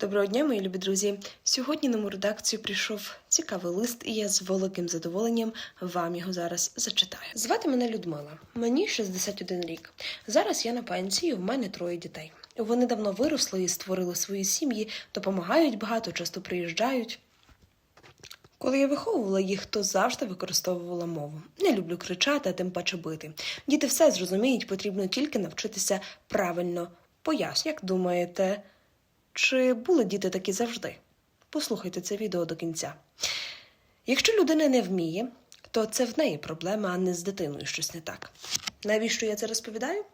Доброго дня, мої любі друзі. Сьогодні на мою редакцію прийшов цікавий лист, і я з великим задоволенням вам його зараз зачитаю. Звати мене Людмила. Мені 61 рік. Зараз я на пенсії. У мене троє дітей. Вони давно виросли і створили свої сім'ї, допомагають багато, часто приїжджають. Коли я виховувала їх, то завжди використовувала мову. Не люблю кричати, а тим паче бити. Діти все зрозуміють, потрібно тільки навчитися правильно. Поясню, як думаєте, чи були діти такі завжди? Послухайте це відео до кінця. Якщо людина не вміє, то це в неї проблема, а не з дитиною щось не так. Навіщо я це розповідаю?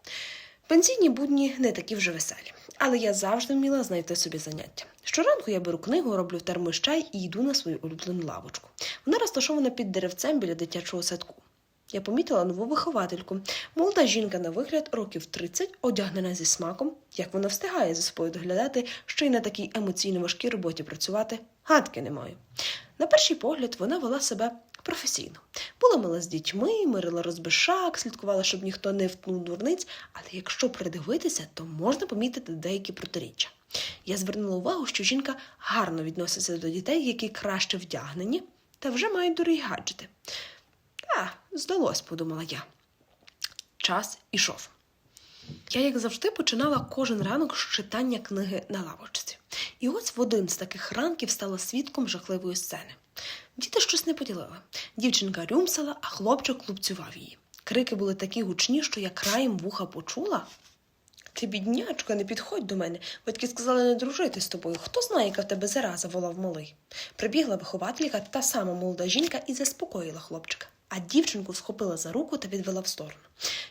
Пенсійні будні не такі вже веселі, але я завжди вміла знайти собі заняття. Щоранку я беру книгу, роблю термос чай і йду на свою улюблену лавочку. Вона розташована під деревцем біля дитячого садку. Я помітила нову виховательку. Молода жінка на вигляд років 30, одягнена зі смаком. Як вона встигає за собою доглядати, ще й на такій емоційно важкій роботі працювати, гадки не маю. На перший погляд вона вела себе професійно. Була мила з дітьми, мирила розбишак, слідкувала, щоб ніхто не втнув дурниць, але якщо придивитися, то можна помітити деякі протиріччя. Я звернула увагу, що жінка гарно відноситься до дітей, які краще вдягнені, та вже мають дорогі гаджети. Здалось, подумала я. Час ішов. Я, як завжди, починала кожен ранок з читання книги на лавочці. І ось в один з таких ранків стала свідком жахливої сцени. Діти щось не поділили. Дівчинка рюмсала, а хлопчик лупцював її. Крики були такі гучні, що я краєм вуха почула. Ти, біднячка, не підходь до мене. Батьки сказали не дружити з тобою. Хто знає, яка в тебе зараза, волав малий. Прибігла вихователька, та сама молода жінка, і заспокоїла хлопчика. А дівчинку схопила за руку та відвела в сторону.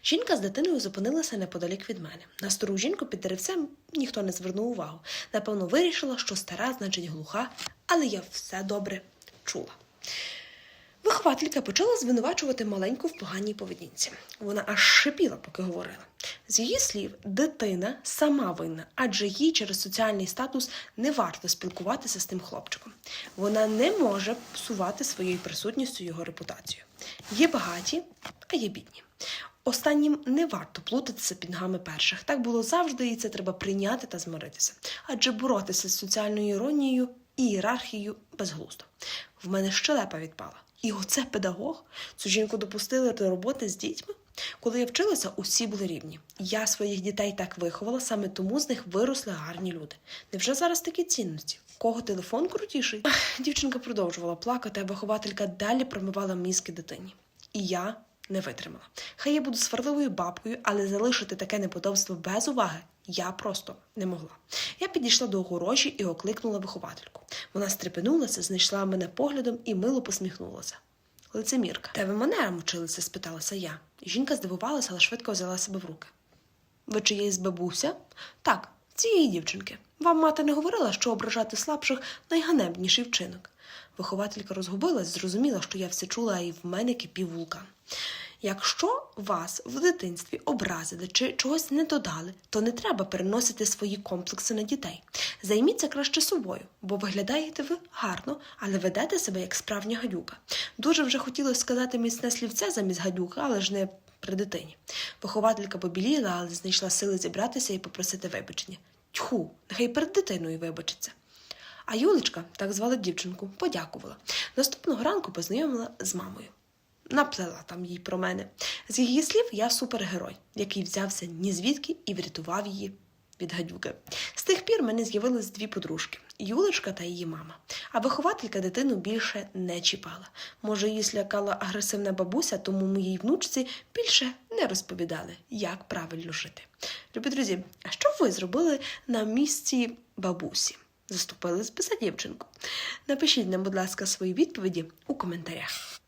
Жінка з дитиною зупинилася неподалік від мене. На стару жінку під деревцем ніхто не звернув увагу. Напевно, вирішила, що стара, значить глуха, але я все добре чула. Вихователька почала звинувачувати маленьку в поганій поведінці. Вона аж шипіла, поки говорила. З її слів, дитина сама винна, адже їй через соціальний статус не варто спілкуватися з тим хлопчиком. Вона не може псувати своєю присутністю його репутацію. Є багаті, а є бідні. Останнім не варто плутатися під ногами перших. Так було завжди, і це треба прийняти та змиритися. Адже боротися з соціальною іронією і ієрархією безглуздо. В мене щелепа відпала. І оце педагог. Цю жінку допустили до роботи з дітьми. Коли я вчилася, усі були рівні. Я своїх дітей так виховала, саме тому з них виросли гарні люди. Невже зараз такі цінності? Кого телефон крутіший? Дівчинка продовжувала плакати, а вихователька далі промивала мізки дитині. І я не витримала. Хай я буду сварливою бабкою, але залишити таке неподобство без уваги я просто не могла. Я підійшла до огорожі і окликнула виховательку. Вона стрепенулася, знайшла мене поглядом і мило посміхнулася. Лицемірка, де ви манерам вчилися? спиталася я. Жінка здивувалася, але швидко взяла себе в руки. Ви чиєсь бабуся? Так, цієї дівчинки. Вам мати не говорила, що ображати слабших найганебніший вчинок. Вихователька розгубилась, зрозуміла, що я все чула, і в мене кипів вулкан. Якщо вас в дитинстві образили чи чогось не додали, то не треба переносити свої комплекси на дітей. Займіться краще собою, бо виглядаєте ви гарно, але ведете себе як справжня гадюка. Дуже вже хотілося сказати міцне слівце замість гадюка, але ж не при дитині. Вихователька побіліла, але знайшла сили зібратися і попросити вибачення. Тьху, нехай перед дитиною вибачиться. А Юлечка, так звали дівчинку, подякувала. Наступного ранку познайомила з мамою. Наплела там їй про мене. З її слів, я супергерой, який взявся ні звідки і врятував її від гадюки. З тих пір мене з'явились дві подружки Юлечка та її мама. А вихователька дитину більше не чіпала. Може, її слякала агресивна бабуся, тому моїй внучці більше не розповідали, як правильно жити. Любі друзі, а що ви зробили на місці бабусі? Заступились би за дівчинку. Напишіть нам, будь ласка, свої відповіді у коментарях.